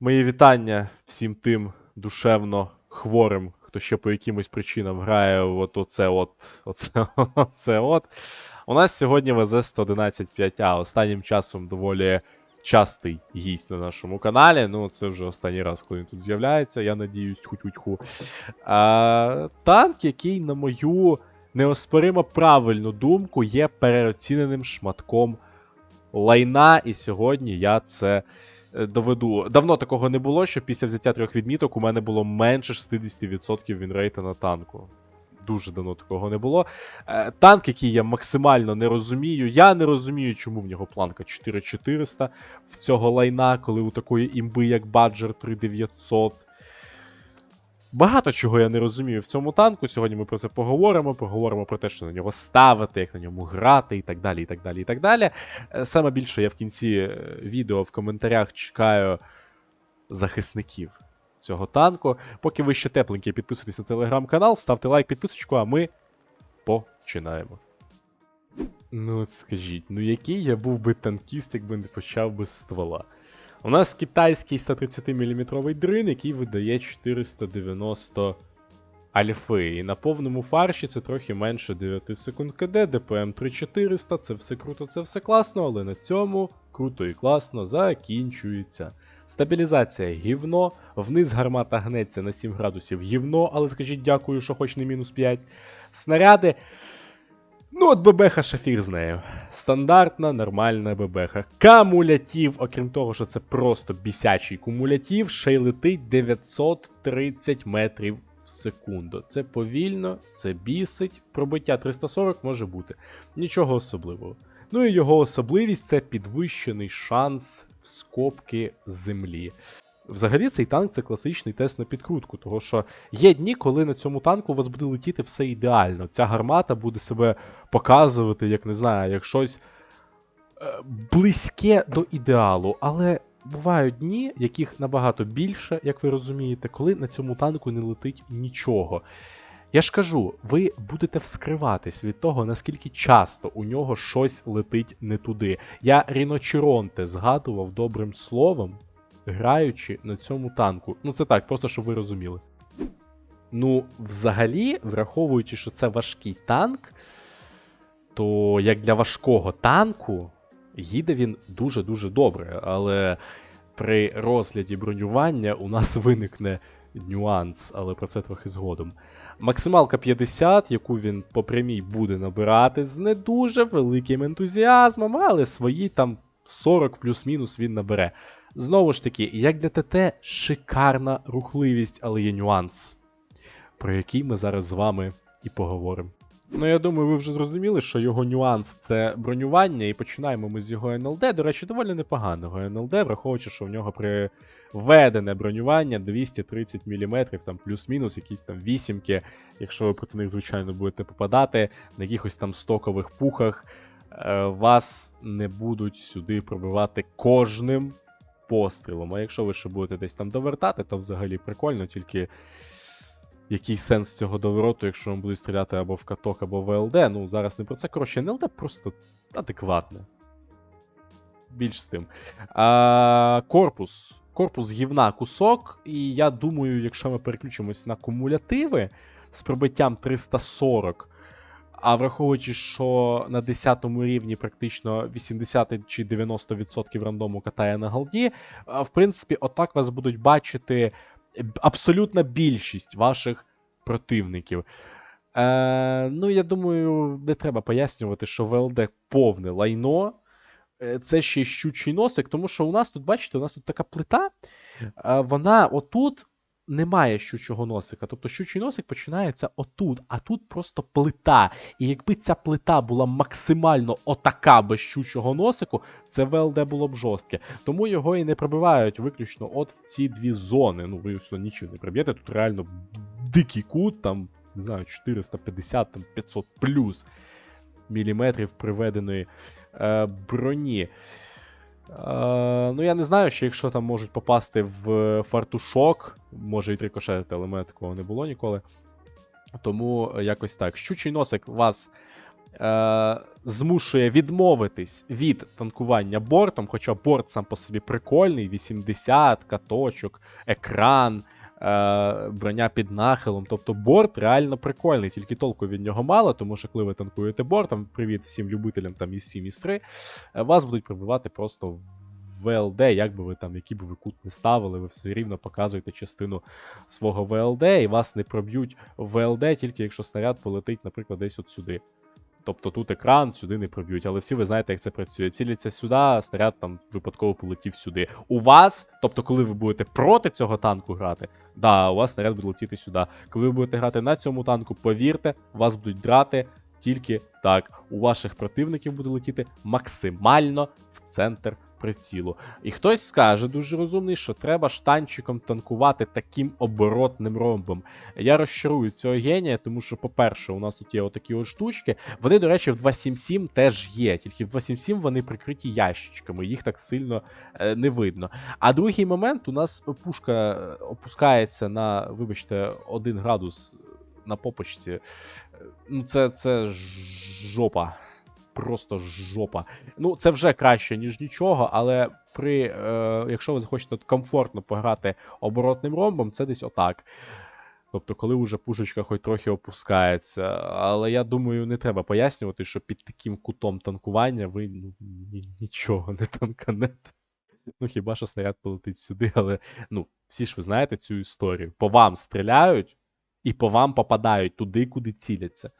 Мої вітання всім тим душевно хворим, хто ще по якимось причинам грає от оце от, оце, оце от. У нас сьогодні ВЗ-111-5А. Останнім часом доволі частий гість на нашому каналі. Ну, це вже останній раз, коли він тут з'являється, я надіюсь, хуть-хуть-ху. А, танк, який, на мою неоспоримо правильну думку, є переоціненим шматком лайна, і сьогодні я це доведу. Давно такого не було, що після взяття трьох відміток у мене було менше 60% вінрейта на танку. Дуже давно такого не було. Е, Танк, який я максимально не розумію. Я не розумію, чому в нього планка 4400 в цього лайна, коли у такої імби, як Баджер 3900. Багато чого я не розумію в цьому танку. Сьогодні ми про це поговоримо. Поговоримо про те, що на нього ставити, як на ньому грати, і так далі. і так далі, і так далі. Е, Саме більше я в кінці е, відео в коментарях чекаю захисників цього танку. Поки ви ще тепленькі, підписуйтесь на телеграм-канал, ставте лайк, підписочку, а ми починаємо. Ну, от скажіть, ну який я був би танкіст, якби не почав без ствола? У нас китайський 130 мм дрин, який видає 490 альфи. І на повному фарші це трохи менше 9 секунд КД, ДПМ 3400, це все круто, це все класно, але на цьому круто і класно закінчується. Стабілізація гівно, вниз гармата гнеться на 7 градусів гівно, але скажіть дякую, що хоч не мінус 5. Снаряди. Ну, от ББХ шафір з нею. Стандартна, нормальна ББХ. Камулятив, окрім того, що це просто бісячий кумулятив, ще й летить 930 метрів в секунду. Це повільно, це бісить. Пробиття 340 може бути. Нічого особливого. Ну і його особливість це підвищений шанс в скобки землі. Взагалі, цей танк це класичний тест на підкрутку, того що є дні, коли на цьому танку у вас буде летіти все ідеально. Ця гармата буде себе показувати, як не знаю, як щось е, близьке до ідеалу. Але бувають дні, яких набагато більше, як ви розумієте, коли на цьому танку не летить нічого. Я ж кажу, ви будете вскриватись від того, наскільки часто у нього щось летить не туди. Я Ріночеронте згадував добрим словом, граючи на цьому танку. Ну це так, просто щоб ви розуміли. Ну, взагалі, враховуючи, що це важкий танк, то як для важкого танку їде він дуже-дуже добре. Але при розгляді бронювання у нас виникне нюанс, але про це трохи згодом. Максималка 50, яку він по прямій буде набирати з не дуже великим ентузіазмом, але свої там 40 плюс-мінус він набере. Знову ж таки, як для ТТ, шикарна рухливість, але є нюанс, про який ми зараз з вами і поговоримо. Ну, я думаю, ви вже зрозуміли, що його нюанс це бронювання, і починаємо ми з його НЛД. До речі, доволі непоганого НЛД, враховуючи, що в нього приведене бронювання 230 мм, там плюс-мінус, якісь там вісімки, якщо ви проти них, звичайно, будете попадати, на якихось там стокових пухах, е, вас не будуть сюди пробивати кожним пострілом. А якщо ви ще будете десь там довертати, то взагалі прикольно, тільки який сенс цього довороту, якщо вам будуть стріляти або в каток, або в ЛД. Ну, зараз не про це. Коротше, НЛД просто адекватне. Більш з тим. А, корпус. Корпус гівна кусок, і я думаю, якщо ми переключимось на кумулятиви з пробиттям 340. А враховуючи, що на 10 рівні практично 80 чи 90% рандому катає на голді, в принципі, отак вас будуть бачити абсолютна більшість ваших противників. Е, ну, я думаю, не треба пояснювати, що ВЛД повне лайно. Е, Це ще щучий носик, тому що у нас тут, бачите, у нас тут така плита, е, вона отут немає щучого носика. Тобто щучий носик починається отут, а тут просто плита. І якби ця плита була максимально отака без щучого носику, це ВЛД було б жорстке. Тому його і не пробивають виключно от в ці дві зони. Ну, ви сюди нічого не проб'єте, тут реально дикий кут, там, не знаю, 450, там 500 плюс міліметрів приведеної е, броні. Е, ну, я не знаю, що якщо там можуть попасти в фартушок, може і трикошетити, але мене такого не було ніколи. Тому якось так. Щучий носик вас е, змушує відмовитись від танкування бортом, хоча борт сам по собі прикольний: 80, каточок, екран. Е, Броня під нахилом, тобто борт реально прикольний, тільки толку від нього мало, тому що коли ви танкуєте бортом, привіт всім любителям там із 7 із 3, е, вас будуть пробивати просто в ВЛД, як би ви там, який би ви кут не ставили, ви все рівно показуєте частину свого ВЛД, і вас не проб'ють ВЛД, тільки якщо снаряд полетить, наприклад, десь от сюди. Тобто тут екран, сюди не проб'ють, але всі ви знаєте, як це працює. Ціляться сюди, снаряд там випадково полетів сюди. У вас, тобто, коли ви будете проти цього танку грати, да, у вас снаряд буде летіти сюди. Коли ви будете грати на цьому танку, повірте, вас будуть драти тільки так. У ваших противників буде летіти максимально в центр прицілу. І хтось скаже, дуже розумний, що треба штанчиком танкувати таким оборотним ромбом. Я розчарую цього генія, тому що, по-перше, у нас тут є отакі от штучки. Вони, до речі, в 277 теж є, тільки в 277 вони прикриті ящичками, їх так сильно е, не видно. А другий момент у нас пушка е, опускається на, вибачте, 1 градус на попочці. Е, Ну, це, це жопа. Просто жопа. Ну, це вже краще, ніж нічого, але при, е, якщо ви захочете комфортно пограти оборотним ромбом, це десь отак. Тобто, коли вже пушечка хоч трохи опускається. Але я думаю, не треба пояснювати, що під таким кутом танкування ви ну, ні- нічого не танканете. Ну, хіба що снаряд полетить сюди, але ну, всі ж ви знаєте цю історію. По вам стріляють і по вам попадають туди, куди ціляться.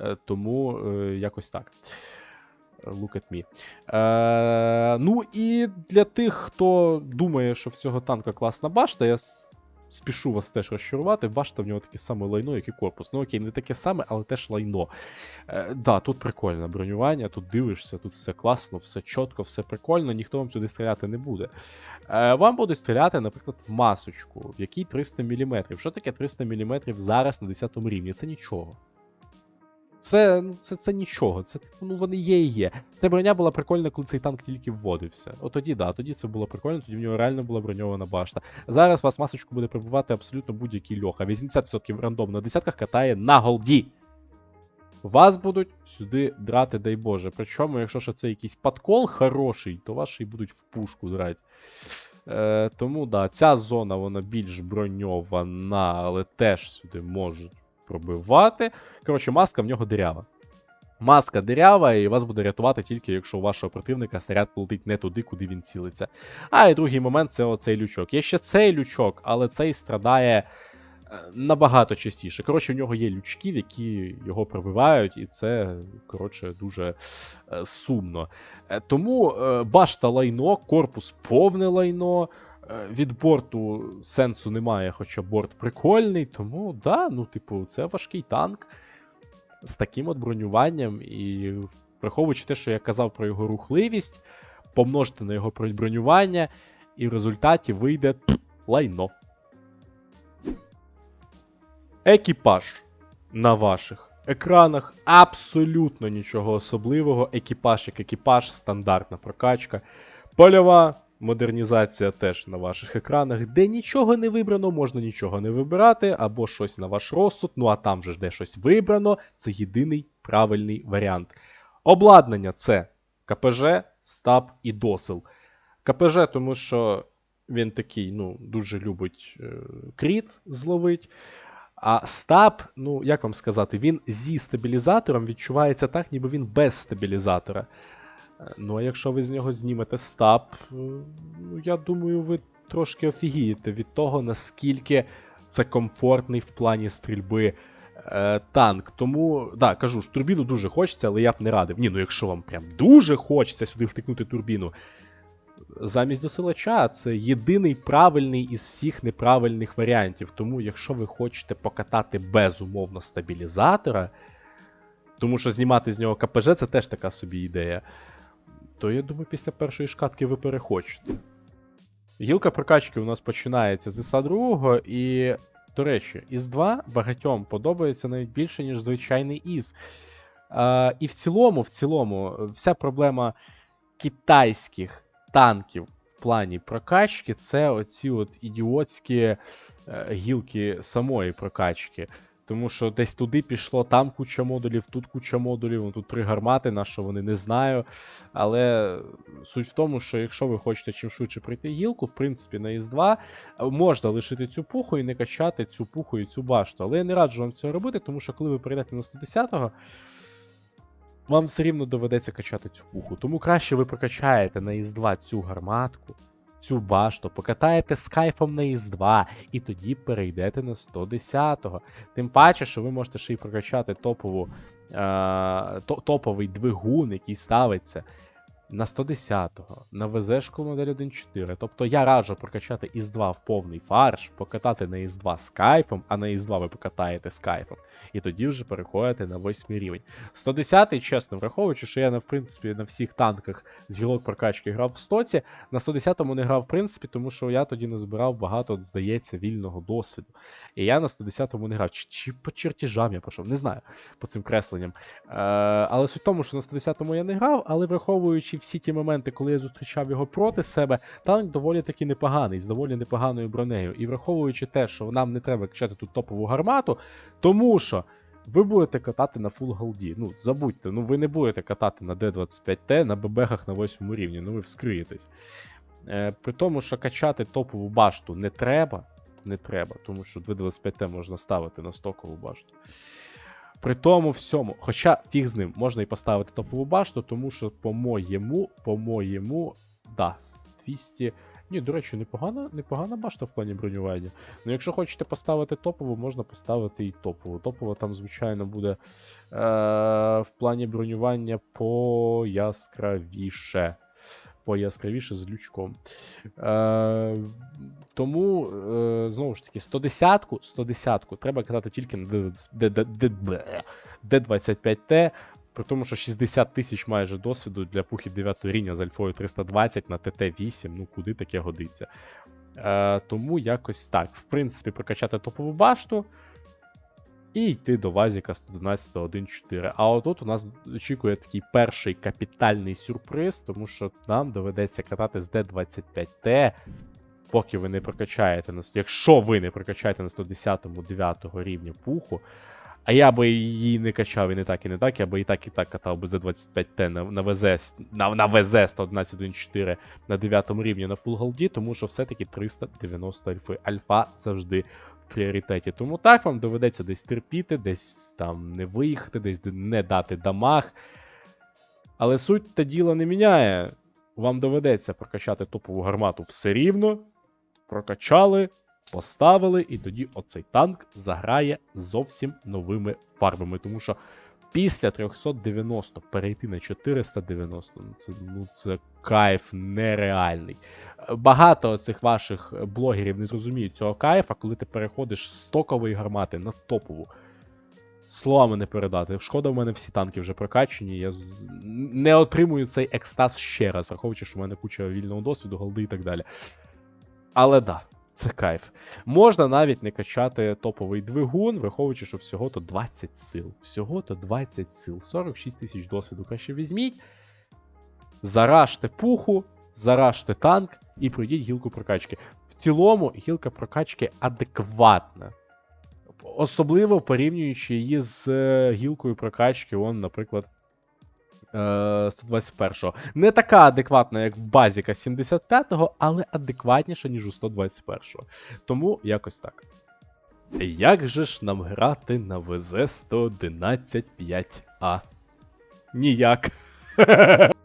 Е, тому е, якось так. Look at me. Е, ну і для тих, хто думає, що в цього танка класна башта, я спішу вас теж розчарувати. Башта в нього таке саме лайно, як і корпус. Ну окей, не таке саме, але теж лайно. Е, да, тут прикольне бронювання, тут дивишся, тут все класно, все чітко, все прикольно, ніхто вам сюди стріляти не буде. Е, вам будуть стріляти, наприклад, в масочку, в якій 300 мм. Що таке 300 мм зараз на 10 рівні? Це нічого. Це, ну, це, це нічого. Це ну вони є і є. Ця броня була прикольна, коли цей танк тільки вводився. От тоді, да, тоді це було прикольно, тоді в нього реально була броньована башта. Зараз вас масочку буде прибувати абсолютно будь-який льоха. 80% рандом на десятках катає на голді. Вас будуть сюди драти, дай Боже. Причому, якщо ще це якийсь подкол хороший, то й будуть в пушку драти. Е, тому да, ця зона вона більш броньована, але теж сюди можуть пробивати. Коротше, маска в нього дирява. Маска дирява, і вас буде рятувати тільки, якщо у вашого противника снаряд полетить не туди, куди він цілиться. А і другий момент це оцей лючок. Є ще цей лючок, але цей страдає е, набагато частіше. Коротше, в нього є лючків, які його пробивають, і це, коротше, дуже е, сумно. Е, Тому башта лайно, корпус повне лайно. Е, Від борту сенсу немає, хоча борт прикольний, тому да, ну, типу, це важкий танк з таким от бронюванням. І враховуючи те, що я казав про його рухливість, помножити на його бронювання, і в результаті вийде лайно. Екіпаж на ваших екранах абсолютно нічого особливого. Екіпаж як екіпаж, стандартна прокачка. Польова модернізація теж на ваших екранах, де нічого не вибрано, можна нічого не вибирати, або щось на ваш розсуд. Ну а там же де щось вибрано, це єдиний правильний варіант. Обладнання це КПЖ, стаб і досил. КПЖ, тому що він такий, ну, дуже любить е, кріт зловить. А стаб, ну як вам сказати, він зі стабілізатором відчувається так, ніби він без стабілізатора. Е, Ну, а якщо ви з нього знімете стаб, е, ну я думаю, ви трошки офігієте від того, наскільки це комфортний в плані стрільби е, танк. Тому, да, кажу ж, турбіну дуже хочеться, але я б не радив. Ні, ну якщо вам прям дуже хочеться сюди втикнути турбіну, замість досилача це єдиний правильний із всіх неправильних варіантів. Тому, якщо ви хочете покатати безумовно стабілізатора, тому що знімати з нього КПЖ це теж така собі ідея, то я думаю, після першої шкатки ви перехочете. Гілка прокачки у нас починається з ІСа 2 і, до речі, із 2 багатьом подобається навіть більше, ніж звичайний із. А, і в цілому, в цілому, вся проблема китайських танків в плані прокачки це оці от ідіотські е, гілки самої прокачки. Тому що десь туди пішло, там куча модулів, тут куча модулів, ну, тут три гармати, на що вони не знаю. Але суть в тому, що якщо ви хочете чим швидше пройти гілку, в принципі, на Із-2 можна лишити цю пуху і не качати цю пуху і цю башту. Але я не раджу вам цього робити, тому що коли ви перейдете на 110-го, вам все рівно доведеться качати цю пуху. Тому краще ви прокачаєте на Із-2 цю гарматку, цю башту, покатаєте з кайфом на Із-2, і тоді перейдете на 110-го. Тим паче, що ви можете ще й прокачати топову, е, топовий двигун, який ставиться на 110-го, на ВЗ-шку модель 1.4. Тобто я раджу прокачати Із-2 в повний фарш, покатати на Із-2 з кайфом, а на Із-2 ви покатаєте з кайфом. І тоді вже переходите на 8 рівень. 110-й, чесно, враховуючи, що я в принципі на всіх танках з гілок прокачки грав в стоці, на 110-му не грав в принципі, тому що я тоді не збирав багато, здається, вільного досвіду. І я на 110-му не грав. Чи, чи по чертежам я пішов, не знаю, по цим кресленням. Е, але суть в тому, що на 110-му я не грав, але враховуючи всі ті моменти, коли я зустрічав його проти себе, танк доволі таки непоганий, з доволі непоганою бронею. І враховуючи те, що нам не треба качати тут топову гармату, тому що ви будете катати на фул голді. Ну, забудьте, ну ви не будете катати на D25T на ББХах на 8 рівні, ну ви вскриєтесь. Е, при тому, що качати топову башту не треба. Не треба, тому що 225T можна ставити на стокову башту. При тому всьому, хоча фіг з ним, можна і поставити топову башту, тому що, по-моєму, по-моєму, да, 200. Ні, до речі, непогана, непогана башта в плані бронювання. Ну, якщо хочете поставити топову, можна поставити і топову. Топова там, звичайно, буде е- в плані бронювання пояскравіше. Пояскравіше з лючком. Е- знову ж таки, 110-ку 110-ку треба катати тільки на D25T. При тому, що 60 тисяч майже досвіду для пухи 9 рівня з альфою 320 на ТТ-8, ну куди таке годиться. Е, Тому якось так. В принципі, прокачати топову башту і йти до Вазіка 111.1.4. А отут у нас очікує такий перший капітальний сюрприз, тому що нам доведеться катати з D25T. Поки ви не прокачаєте на якщо ви не прокачаєте на 110-му 9 рівня пуху, а я би її не качав і не так, і не так, я би і так, і так катав би за 25Т на, на ВЗ на, на ВЗ 111.1.4 на 9 рівні на Full тому що все-таки 390 альфи. Альфа завжди в пріоритеті. Тому так вам доведеться десь терпіти, десь там не виїхати, десь не дати дамаг. Але суть та діла не міняє. Вам доведеться прокачати топову гармату все рівно. Прокачали, поставили, і тоді оцей танк заграє зовсім новими фарбами. Тому що після 390 перейти на 490 ну це, ну, це кайф нереальний. Багато цих ваших блогерів не зрозуміють цього кайфа, коли ти переходиш з стокової гармати на топову. Словами не передати. Шкода, в мене всі танки вже прокачені. Я не отримую цей екстаз ще раз, враховуючи, що в мене куча вільного досвіду, голди і так далі. Але да, це кайф. Можна навіть не качати топовий двигун, враховуючи, що всього-то 20 сил. Всього-то 20 сил. 46 тисяч досвіду краще візьміть. Заражте пуху, заражте танк і пройдіть гілку прокачки. В цілому, гілка прокачки адекватна. Особливо порівнюючи її з е, гілкою прокачки, он, наприклад, 121-го. Не така адекватна, як в базіка 75-го, але адекватніша, ніж у 121-го. Тому якось так. Як же ж нам грати на ВЗ 111.5А? Ніяк.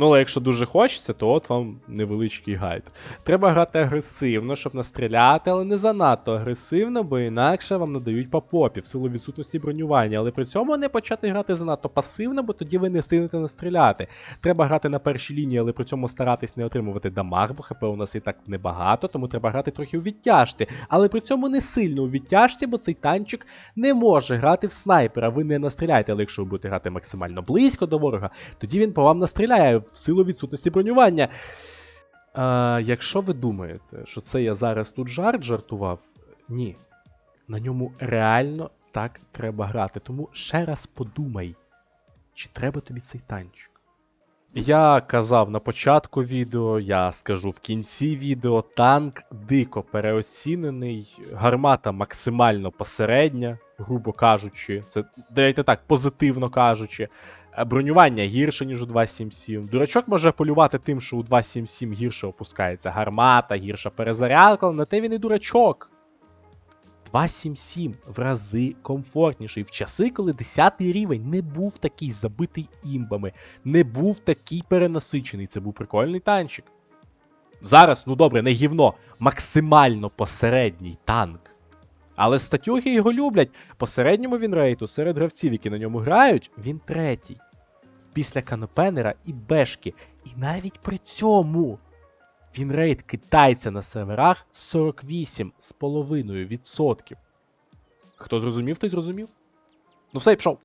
Ну, але якщо дуже хочеться, то от вам невеличкий гайд. Треба грати агресивно, щоб настріляти, але не занадто агресивно, бо інакше вам надають по попі в силу відсутності бронювання. Але при цьому не почати грати занадто пасивно, бо тоді ви не встигнете настріляти. Треба грати на першій лінії, але при цьому старатись не отримувати дамаг, бо ХП у нас і так небагато, тому треба грати трохи у відтяжці. Але при цььому не сильно у відтяжці, бо цей танчик не може грати в снайпера. Ви не настріляєте, але якщо ви будете грати максимально близько до ворога, тоді він по вам настріляє в силу відсутності бронювання. А, Якщо ви думаєте, що це я зараз тут жарт жартував, ні. На ньому реально так треба грати. Тому ще раз подумай, чи треба тобі цей танчик. Я казав на початку відео, я скажу в кінці відео, танк дико переоцінений, гармата максимально посередня, грубо кажучи, це давайте так, позитивно кажучи. Е, Бронювання гірше, ніж у 277. Дурачок може полювати тим, що у 277 гірше опускається гармата, гірша перезарядка, але на те він і дурачок. 277 в рази комфортніший. В часи, коли 10 рівень не був такий забитий імбами, не був такий перенасичений. Це був прикольний танчик. Зараз, ну добре, не гівно, максимально посередній танк. Але статюги його люблять. По середньому він рейту, серед гравців, які на ньому грають, він третій. Після Канопенера і Бешки. І навіть при цьому він рейд китайця на серверах 48,5%. Хто зрозумів, той зрозумів. Ну все, пішов.